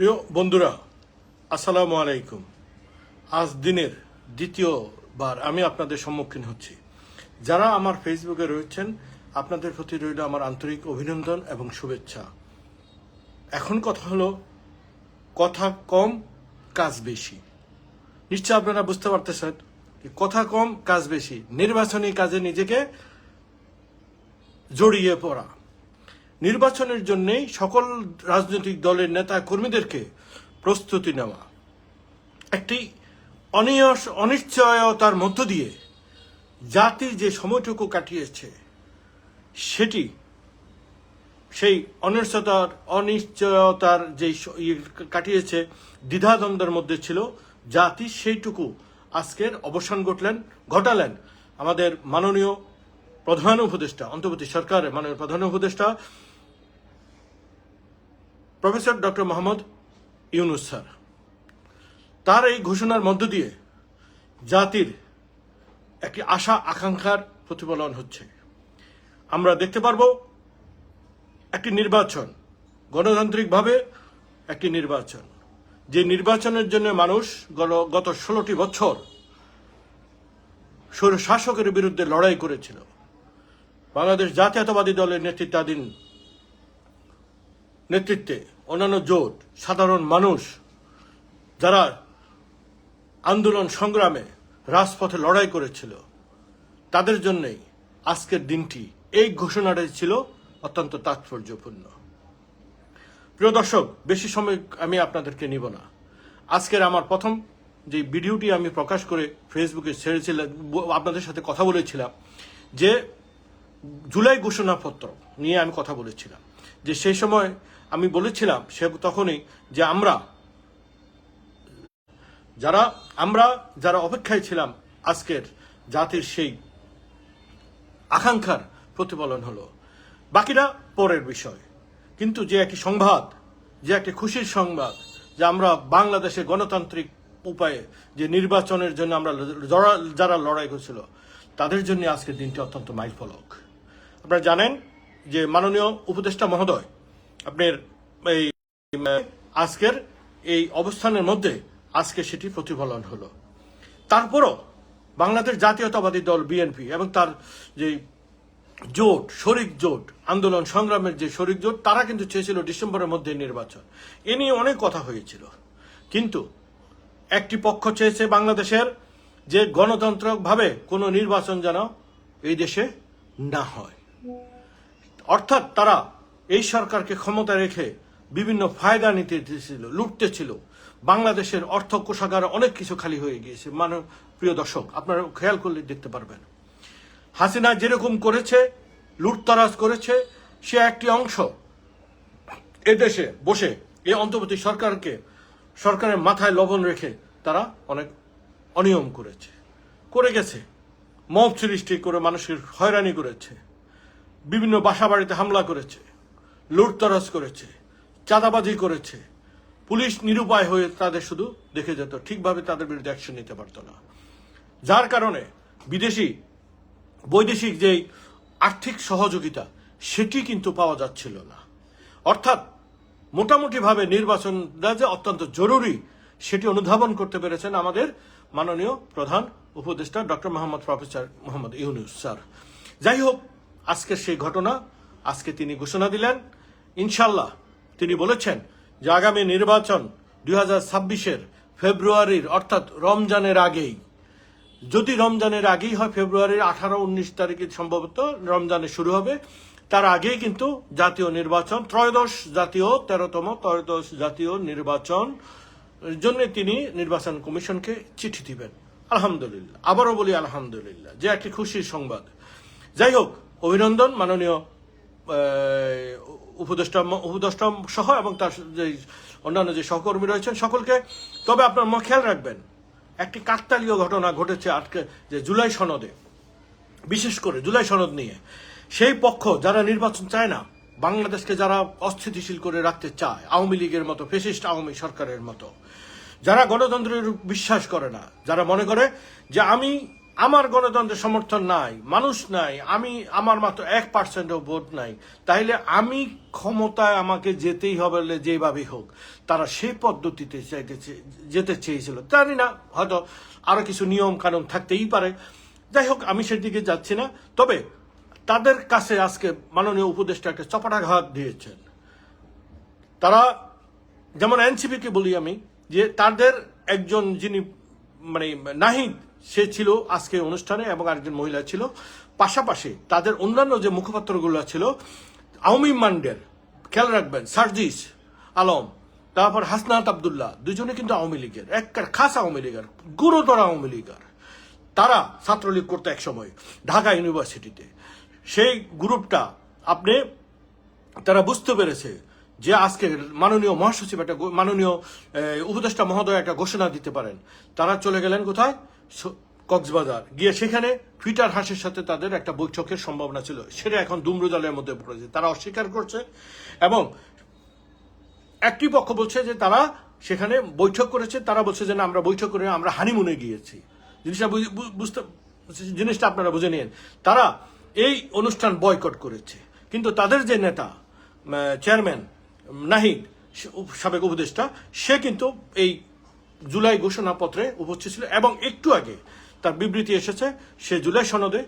প্রিয় বন্ধুরা, আসসালামু আলাইকুম। আজ দিনের দ্বিতীয়বার আমি আপনাদের সম্মুখীন হচ্ছি। যারা আমার ফেসবুকে রয়েছেন, আপনাদের প্রতি রইল আমার আন্তরিক অভিনন্দন এবং শুভেচ্ছা। এখন কথা হলো, কথা কম, কাজ বেশি। নিশ্চয় আপনারা বুঝতে পারতেছেন কথা কম, কাজ বেশি। নির্বাচনী কাজে নিজেকে জড়িয়ে পড়া। নির্বাচনের জন্যই সকল রাজনৈতিক দলের নেতা কর্মীদেরকে প্রস্তুতি নেওয়া। একটি অনিয়স, অনিশ্চয়তার মধ্য দিয়ে জাতি যে সময়টুকু কাটিয়েছে, সেটি সেই অনিশ্চয়তার অনিশ্চয়তার যে ইয়ে কাটিয়েছে, দ্বিধাদ্বন্দ্বের মধ্যে ছিল, জাতি সেইটুকু আজকের অবসান ঘটলেন, ঘটালেন। আমাদের মাননীয় প্রধান উপদেষ্টা, অন্তর্বর্তী সরকারের মাননীয় প্রধান উপদেষ্টা professor doctor Mohammad Yunus sir. তার এই ঘোষণার মধ্য দিয়ে জাতির একটি আশা আকাঙ্ক্ষার প্রতিফলন হচ্ছে। আমরা দেখতে পারব একটি নির্বাচন, গণতান্ত্রিকভাবে একটি নির্বাচন, যে নির্বাচনের জন্য মানুষ গত ষোলোটি বছর শাসকের বিরুদ্ধে লড়াই করেছিল। বাংলাদেশ জাতীয়তাবাদী দলের নেতৃত্বাধীন নেতৃত্বে অন্যান্য জোট, সাধারণ মানুষ যারা আন্দোলন সংগ্রামে রাজপথে লড়াই করেছিল, তাদের জন্যই আজকের দিনটি, এই ঘোষণাটাই ছিল অত্যন্ত তাৎপর্যপূর্ণ। প্রিয় দর্শক, বেশি সময় আমি আপনাদেরকে নিব না। আজকের আমার প্রথম যে ভিডিওটি আমি প্রকাশ করে ফেসবুকে ছেড়েছিলাম, আপনাদের সাথে কথা বলেছিলাম, যে জুলাই ঘোষণাপত্র নিয়ে আমি কথা বলেছিলাম, যে সেই সময় আমি বলেছিলাম সে তখনই যে আমরা, যারা আমরা যারা অপেক্ষায় ছিলাম আজকের জাতির সেই আকাঙ্ক্ষার প্রতিফলন হলো। বাকিরা পরের বিষয়। কিন্তু যে একটি সংবাদ, যে একটি খুশির সংবাদ, যে আমরা বাংলাদেশে গণতান্ত্রিক উপায়ে যে নির্বাচনের জন্য আমরা যারা লড়াই করছিল, তাদের জন্য আজকের দিনটি অত্যন্ত মাইল ফলক আপনারা জানেন যে মাননীয় উপদেষ্টা মহোদয় আপনার এই আজকের এই অবস্থানের মধ্যে আজকে সেটি প্রতিফলন হলো। তারপরও বাংলাদেশ জাতীয়তাবাদী দল বিএনপি এবং তার যে জোট, শরিক জোট, আন্দোলন সংগ্রামের যে শরিক জোট, তারা কিন্তু চেয়েছিল ডিসেম্বরের মধ্যে নির্বাচন। এ নিয়ে অনেক কথা হয়েছিল। কিন্তু একটি পক্ষ চেয়েছে বাংলাদেশের যে গণতন্ত্রভাবে কোনো নির্বাচন যেন এই দেশে না হয়। অর্থাৎ তারা এই সরকারকে ক্ষমতা রেখে বিভিন্ন ফায়দা নিতে ছিল লুটতে ছিল। বাংলাদেশের অর্থ কোষাগার অনেক কিছু খালি হয়ে গিয়েছে। মানে প্রিয় দর্শক, আপনারা খেয়াল করলে দেখতে পারবেন। হাসিনা যেরকম করেছে, লুটতরাজ করেছে, সে একটি অংশ এদেশে বসে এই অন্তর্বর্তী সরকারকে, সরকারের মাথায় লবণ রেখে তারা অনেক অনিয়ম করেছে। করে গেছে। মব সৃষ্টি করে মানুষের হয়রানি করেছে। বিভিন্ন বাসা বাড়িতে হামলা করেছে। লুটতরাজ করেছে, চাঁদাবাজি করেছে। পুলিশ নিরুপায় হয়ে তাদের শুধু দেখে যেত, ঠিকভাবে তাদের বিরুদ্ধে অ্যাকশন নিতে পারতো না। যার কারণে বিদেশি, বৈদেশিক যেই আর্থিক সহযোগিতা, সেটি কিন্তু পাওয়া যাচ্ছিল না। অর্থাৎ মোটামুটিভাবে নির্বাচনটা যে অত্যন্ত জরুরি, সেটি অনুধাবন করতে পেরেছেন আমাদের মাননীয় প্রধান উপদেষ্টা doctor Mohammad professor Mohammad Yunus, sir. যাই হোক, আজকের সেই ঘটনা, আজকে তিনি ঘোষণা দিলেন। ইনশাল্লাহ তিনি বলেছেন যে আগামী নির্বাচন দুই হাজার ছাব্বিশের ফেব্রুয়ারির, অর্থাৎ রমজানের আগেই। যদি রমজানের আগেই হয়, ফেব্রুয়ারির আঠারো উনিশ তারিখে সম্ভবত রমজানে শুরু হবে। তার আগেই কিন্তু জাতীয় নির্বাচন, ত্রয়োদশ জাতীয়, তেরোতম ত্রয়োদশ জাতীয় নির্বাচন জন্য তিনি নির্বাচন কমিশনকে চিঠি দিবেন। আলহামদুলিল্লাহ, আবারও বলি আলহামদুলিল্লাহ, যে একটি খুশির সংবাদ। যাই হোক, অভিনন্দন মাননীয় উপদেষ্টা উপদেষ্টা সহ এবং তার যে অন্যান্য যে সহকর্মী রয়েছেন সকলকে। তবে আপনার ম- খেয়াল রাখবেন, একটি কাকতালীয় ঘটনা ঘটেছে আজকে যে জুলাই সনদে। বিশেষ করে জুলাই সনদ নিয়ে। সেই পক্ষ যারা নির্বাচন চায় না, বাংলাদেশকে যারা অস্থিতিশীল করে রাখতে চায়, আওয়ামী লীগের মতো, ফেসিস্ট আওয়ামী সরকারের মতো। যারা গণতন্ত্রের বিশ্বাস করে না, যারা মনে করে যে আমি আমার গণতন্ত্রের সমর্থন নাই, মানুষ নাই, আমি আমার মাত্র এক পার্সেন্টও ভোট নাই। তাইলে আমি ক্ষমতায় আমাকে যেতেই হবে যেভাবেই হোক, তারা সেই পদ্ধতিতে যেতে চেয়েছিল। জানি না, হয়তো আরও কিছু নিয়ম কানুন থাকতেই পারে। যাই হোক, আমি সেদিকে যাচ্ছি না। তবে তাদের কাছে আজকে মাননীয় উপদেষ্টা একটা চপাটাঘাত দিয়েছেন। তারা, যেমন এনসিপিকে বলি আমি, যে তাদের একজন যিনি মানে নাহিদ সে ছিল আজকে অনুষ্ঠানে এবং আরেকজন মহিলা ছিল। পাশাপাশি তাদের অন্যান্য যে মুখপাত্রগুলো ছিল, আওয়ামী মান্ডের, খেয়াল রাখবেন, সার্জিস আলম, তারপর হাসনাত আবদুল্লাহ, দুজনে কিন্তু আওয়ামী লীগের, এক খাস আওয়ামী লীগের, গুরুতর আওয়ামী লীগের। তারা ছাত্রলীগ করতো এক সময় ঢাকা ইউনিভার্সিটিতে। সেই গ্রুপটা আপনি, তারা বুঝতে পেরেছে যে আজকে মাননীয় মহাসচিব একটা মাননীয় উপদেষ্টা মহোদয় একটা ঘোষণা দিতে পারেন। তারা চলে গেলেন কোথায়? কক্সবাজার। গিয়ে সেখানে ফিটার হাসের সাথে তাদের একটা বৈঠকের সম্ভাবনা ছিল। সেটা এখন দুমরুজালের মধ্যে পড়েছে। তারা অস্বীকার করছে এবং একটি পক্ষ বলছে যে তারা সেখানে বৈঠক করেছে। তারা বলছে যে না, আমরা বৈঠক করে আমরা হানিমুনে গিয়েছি। জিনিসটা বুঝতে, জিনিসটা আপনারা বুঝে নিন। তারা এই অনুষ্ঠান বয়কট করেছে। কিন্তু তাদের যে নেতা চেয়ারম্যান নাহিদ সাবেক উপদেষ্টা, সে কিন্তু এই জুলাই ঘোষণাপত্রে উপস্থিত ছিল এবং একটু আগে তার বিবৃতি এসেছে, সে জুলাই সনদে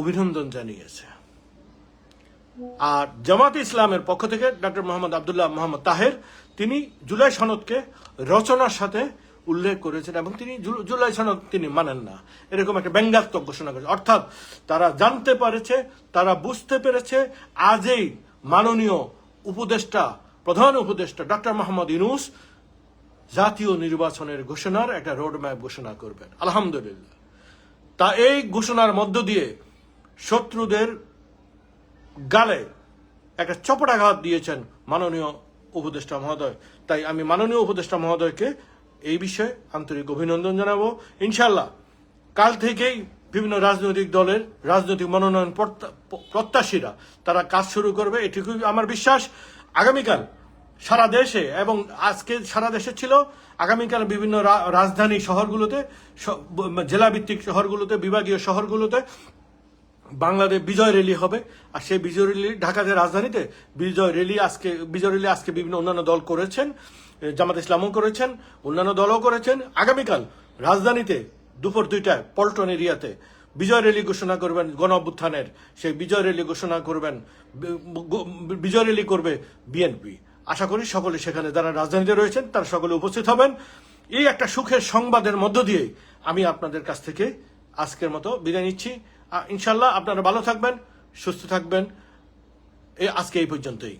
অভিনন্দন জানিয়েছে। আর জামাত ইসলামের পক্ষ থেকে ডক্টর মোহাম্মদ আবদুল্লাহ মোহাম্মদ তাহের, তিনি জুলাই সনদকে রচনার সাথে উল্লেখ করেছেন এবং তিনি জুলাই সনদ তিনি মানেন না। এরকম একটা ব্যঙ্গাত্মক ঘোষণা করেছে। অর্থাৎ তারা জানতে পেরেছে, তারা বুঝতে পেরেছে, আজই মাননীয় উপদেষ্টা, প্রধান উপদেষ্টা ডক্টর মোহাম্মদ ইনুস জাতীয় নির্বাচনের ঘোষণার একটা রোডম্যাপ ঘোষণা করবেন। আলহামদুলিল্লাহ। তা এই ঘোষণার মধ্য দিয়ে শত্রুদের গালে একটা চপটাঘাত দিয়েছেন মাননীয় উপদেষ্টা মহোদয়। তাই আমি মাননীয় উপদেষ্টা মহোদয়কে এই বিষয়ে আন্তরিক অভিনন্দন জানাব। ইনশাল্লাহ কাল থেকেই বিভিন্ন রাজনৈতিক দলের রাজনৈতিক মনোনয়ন প্রত্যা- প্রত্যাশীরা তারা কাজ শুরু করবে, এটুকুই আমার বিশ্বাস। আগামীকাল সারা দেশে এবং আজকে সারা দেশে ছিল, আগামীকাল বিভিন্ন রাজধানী শহরগুলোতে, স- জেলা ভিত্তিক শহরগুলোতে, বিভাগীয় শহরগুলোতে বাংলাদেশ বিজয় র্যালি হবে। আর সেই বিজয় র্যালি ঢাকাতে রাজধানীতে বিজয় র্যালি আজকে, বিজয় র্যালি আজকে বিভিন্ন অন্যান্য দল করেছেন জামাত ইসলামও করেছেন, অন্যান্য দলও করেছেন। আগামীকাল রাজধানীতে দুপুর দুইটায় পল্টন এরিয়াতে বিজয় র্যালি ঘোষণা করবেন গণ অভ্যুত্থানের। সেই বিজয় র্যালি ঘোষণা করবেন বিজয় র্যালি করবে বিএনপি। আশা করি সকলে সেখানে যারা রাজধানীতে রয়েছেন, তারা সকলে উপস্থিত হবেন। এই একটা সুখের সংবাদের মধ্য দিয়ে আমি আপনাদের কাছ থেকে আজকের মতো বিদায় নিচ্ছি। ইনশাল্লাহ আপনারা ভালো থাকবেন, সুস্থ থাকবেন। আজকে এই পর্যন্তই।